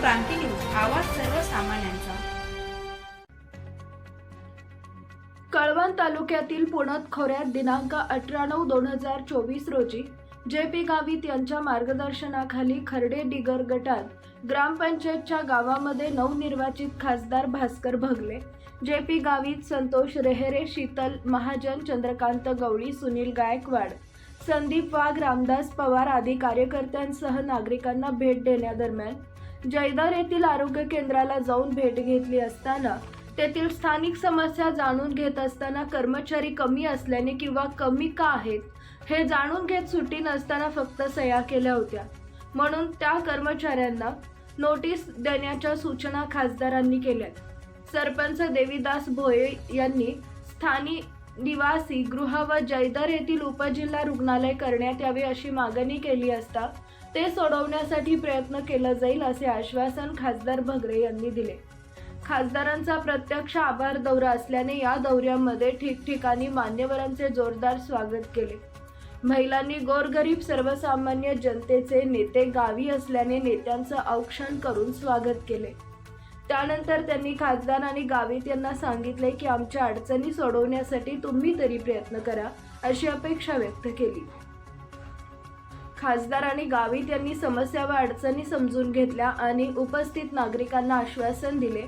क्रांती news आवाज सर्वसामान्यांचा. कळवण तालुक्यातील पुणत खोऱ्यात दिनांक अठरा नऊ दोन हजार चोवीस रोजी जे पी गावित यांच्या मार्गदर्शनाखाली खर्डे डिगर गटात ग्रामपंचायतच्या गावामध्ये नवनिर्वाचित खासदार भास्कर भगले जे पी गावित संतोष रेहेरे शीतल महाजन चंद्रकांत गवळी सुनील गायकवाड संदीप वाघ रामदास पवार आदी कार्यकर्त्यांसह नागरिकांना भेट देण्यादरम्यान जयदार येथील आरोग्य केंद्राला जाऊन भेट घेतली असताना तेथील स्थानिक समस्या जाणून घेत असताना कर्मचारी कमी असल्याने किंवा कमी का आहेत हे जाणून घेत सुट्टी नसताना फक्त सह्या केल्या होत्या. म्हणून त्या कर्मचाऱ्यांना नोटीस देण्याच्या सूचना खासदारांनी केल्या सरपंच देवीदास भोये यांनी स्थानिक निवासी गृह व जयदर येथील उपजिल्हा रुग्णालय करण्यात यावे अशी मागणी केली असता ते सोडवण्यासाठी प्रयत्न केला जाईल असे आश्वासन खासदार भगरे यांनी दिले. खासदारांचा प्रत्यक्ष आभार दौरा असल्याने या दौऱ्यामध्ये ठिकठिकाणी मान्यवरांचे जोरदार स्वागत केले. महिलांनी गोरगरीब सर्वसामान्य जनतेचे नेते गावी असल्याने नेत्यांचं औक्षण करून स्वागत केले. त्यानंतर त्यांनी खासदार आणि गावित यांना सांगितले की आमच्या अडचणी सोडवण्यासाठी तुम्ही तरी प्रयत्न करा अशी अपेक्षा व्यक्त केली. खासदार आणि गावित यांनी समस्या व अडचणी समजून घेतल्या आणि उपस्थित नागरिकांना आश्वासन दिले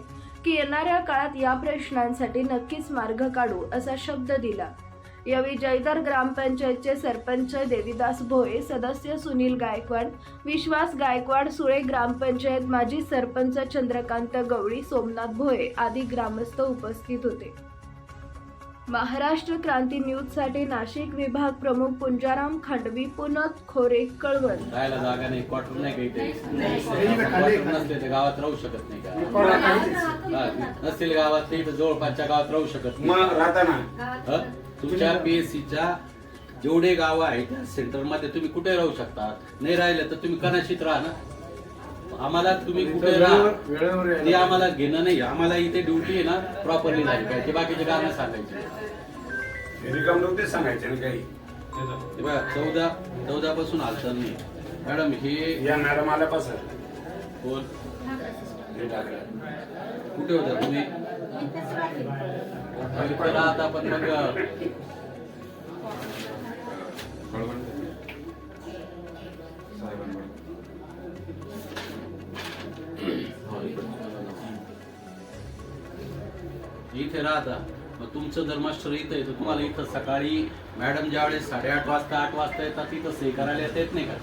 की येणाऱ्या काळात या प्रश्नांसाठी नक्कीच मार्ग काढू असा शब्द दिला. यावेळी जयदर ग्रामपंचायतचे सरपंच देवीदास भोये सदस्य सुनील गायकवाड विश्वास गायकवाड सुळे ग्रामपंचायत माजी सरपंच चंद्रकांत गवळी सोमनाथ भोये आदी ग्रामस्थ उपस्थित होते. महाराष्ट्र क्रांती न्यूजसाठी नाशिक विभाग प्रमुख पुंजाराम खांडवी पुनत खोरे कळवण. राहायला जागा नाही क्वार्टर नाही काही नसले तर गावात राहू शकत नाही का? हा, नसतील गावात ते इथं जवळपासच्या गावात राहू शकत नाही. मग राहताना हं? तुमच्या पीएससीच्या जेवढे गाव आहेत सेंटरमध्ये तुम्ही कुठे राहू शकता? नाही राहिले तर तुम्ही कनाशीत राहा ना. आम्हाला तुम्ही कुठे वेळेवर ते आम्हाला घेणं नाही. आम्हाला इथे ड्युटी आहे ना प्रॉपरली झाली पाहिजे. बाकीचे कारणं सांगायचे. सांगायचे ना काही. बघा चौदा चौदा पासून हालचाल नाही. मॅडम हे या मॅडम आल्यापासून. कोण? हे टाकलं कुठे होता तुम्ही? राहता. पण मग इथे राहता. मग तुमचं जर मास्टर इथं येतं तुम्हाला इथं सकाळी मॅडम ज्यावेळेस साडेआठ वाजता आठ वाजता येतात तिथं सही करायला येता येत नाही का?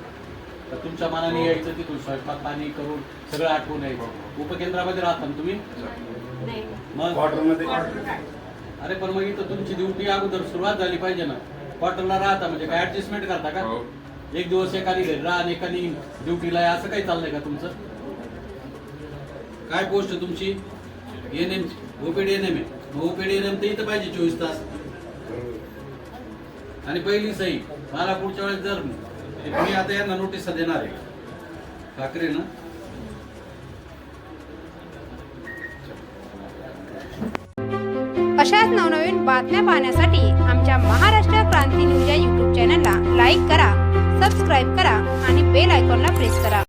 तर तुमच्या मनाने यायचं तिथून स्वयंपाक पाणी करून सगळं आठवून यायचं. उपकेंद्रामध्ये राहता ना तुम्ही? मग? अरे पण मग इथं तुमची ड्युटी अगोदर सुरुवात झाली पाहिजे ना. क्वार्टरला राहता म्हणजे काय ऍडजस्टमेंट करता का? एक दिवस एकानी घरी राहा आणि एकानी ड्युटीला असं काही चाललंय का तुमचं? काय पोस्ट आहे तुमची? N M OPD N M आहे. मग ओपीडी एन एम तर इथं पाहिजे चोवीस तास. आणि पहिली सही मला पुढच्या वेळेस जर मी आता यांना नोटीस देणार आहे. ठाकरे ना अशाच नवनवीन बातम्या पाहण्यासाठी आमच्या महाराष्ट्र क्रांती न्यूज या यूट्यूब चॅनलला लाईक करा सबस्क्राईब करा आणि बेल आयकॉनला प्रेस करा.